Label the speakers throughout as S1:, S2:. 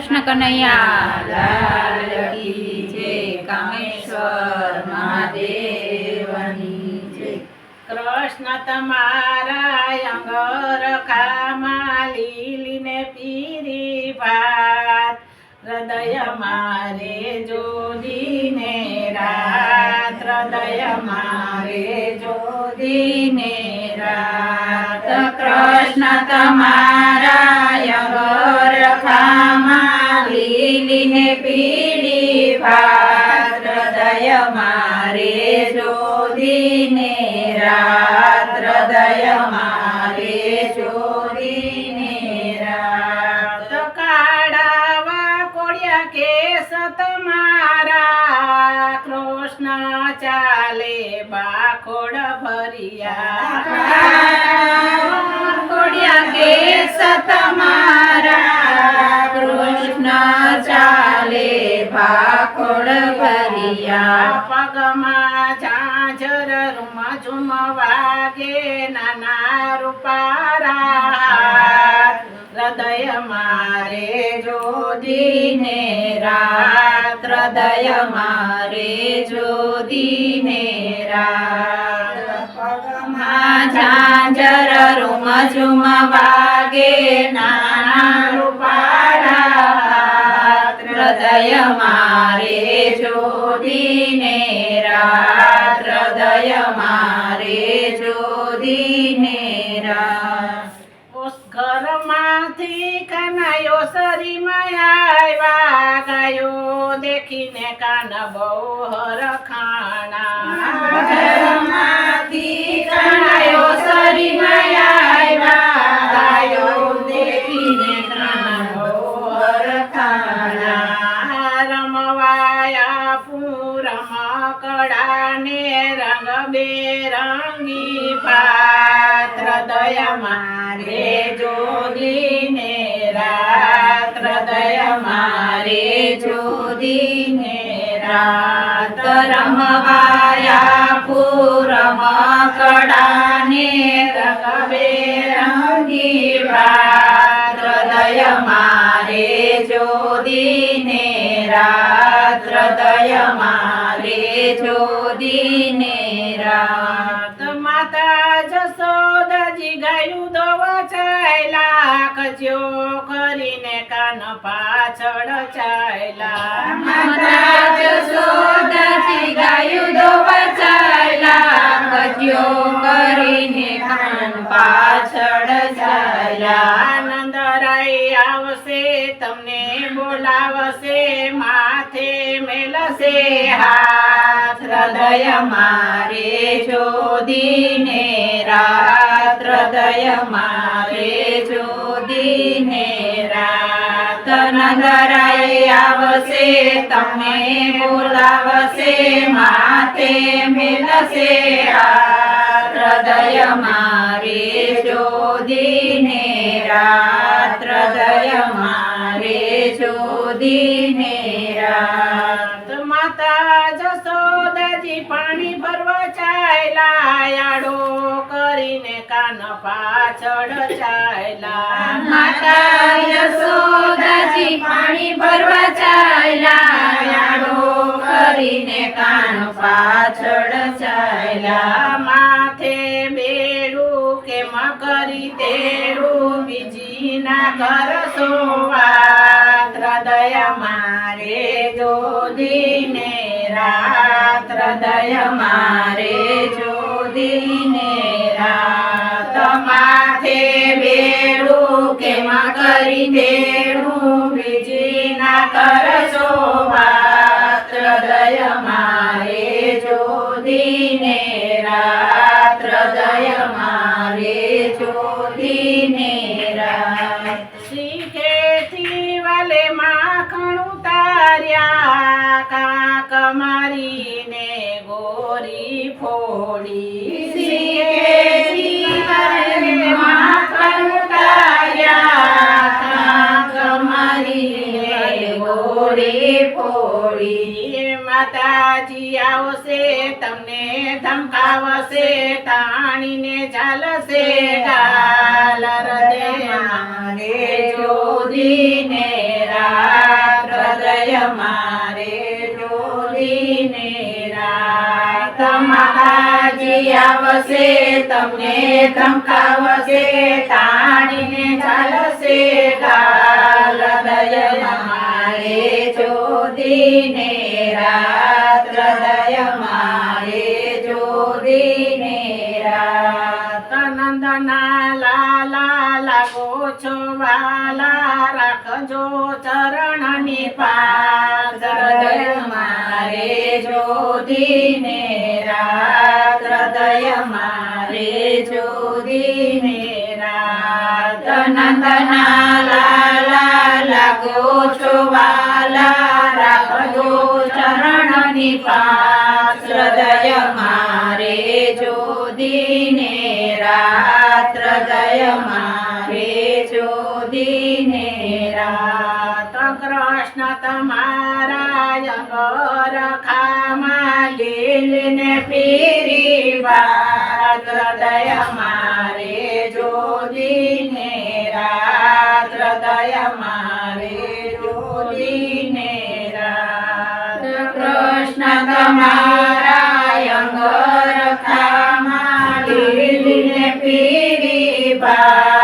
S1: કૃષ્ણ કનૈયા.
S2: કામેશ્વર મહાદેવની જય
S3: કૃષ્ણ તમારા અંગર ખામાં લીલીને પીરી ભાત. હૃદય મારે જોડીને રાત. હૃદય મારે જોડીને રાત.
S2: કૃષ્ણ તમારા અંગર ખામાં લીલીને પીળી ભાત, હૃદય મારે જોડીને રાત, હૃદય મારે જોડીને રાત.
S3: કાળાવા કોળિયા કેસ તમારા, કૃષ્ણ ચાલે બાખોડ ભરિયા.
S2: કોડિયા કેસ તમારા ભાખોડ ભરિયા
S3: પગમાં ઝાંઝર રૂમ ઝુમ વાગે નાના રૂપારા. હૃદય મારે
S2: જોદીને રાત, હૃદય મારે જોદીને રાત પગમાં ઝાંઝર રૂમ ઝુમ વાગે નાના. હૃદય મારે જોદીને રાત. હૃદય મારે જોદીને રાત
S3: ઘરમાંથી કનાયો સરીમાં આવ્યા ગયો દેખીને કાન બહુ હરખાણા. કડાને રંગ બેરંગી પાત્ર હૃદય મારે
S2: જોદીને રાત્ર હૃદય મારે જોદીને રાત રમવાયા પૂરમ કડાને રંગબેરંગી પાત્ર હૃદય મારે જોદીને રાત હૃદય મારે જોદીને રાત
S3: માતા જસોદાજી ગાયું દોવા ચાયલા કજ્યો કરીને કાન પાછળ ચાયલા.
S2: માતા જશોદાજી ગાયું દોવા ચાલ્યા કજ્યો કરીને કાન પાછળ ચાયલા.
S3: આનંદ આવશે તમને બોલાવશે માથે મેલશે હાથ.
S2: હૃદય મારે જોદીને રાત હૃદય મારે જોદીને રાત નંદરાય આવશે તમે બોલાવશે, માથે મેલશે હૃદય મારે જોદીને રાત. હૃદય મારે જોદીને રાત.
S3: માતા જસોદાજી પાણી ભરવા ચાયલા યાડો કરીને કાન પાછળ ચાયલા.
S2: માતા યશોદાજી પાણી ભરવા ચાલ્યા યાડો કરીને કાન પાછળ ચાયલા.
S3: માથે બેડું કે મકરી તેડું બીજી ના ઘર સોવા. હૃદય મારે જોદીને રાત
S2: હૃદય મારે જોદીને રાત માથે બેડું કે કરી દેડું? બીજી ના કરશો વાત? હૃદય મારે જોદીને રાત
S3: ફોડી
S2: ફોડી
S3: માતાજી આવશે તમને ધમકાવશે તાણીને ચાલશે ગાલ હૃદય
S2: મારે જોદીને રા ધમકાવશે તમને ધમકાવશે તાણીને ચાલશે ગાલ હૃદય મારે જોદીને રાત
S3: છો વાલા રાખજો ચરણની પાસ
S2: હૃદય મારે જોદીને રાત હૃદય મારે જોદીને રાત નંદના લાલા લાગો છો વાલા રાખજો ચરણની પાસ હૃદય મારે જોદીને રાત હૃદય મારે જોદીને રાત
S3: કૃષ્ણ તમારા અંગર ખામાં લીલને
S2: પીરી વાત, હૃદય મારે જોદીને રાત, હૃદય મારે જોદીને રાત કૃષ્ણ તમારા અંગર ખામાં લીલીને પીરી વાત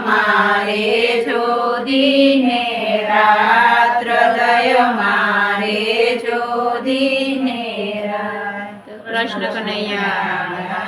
S2: મારે જોદીને રાત્ર દય મારે જોદીને રાત
S1: કૃષ્ણ કનૈયા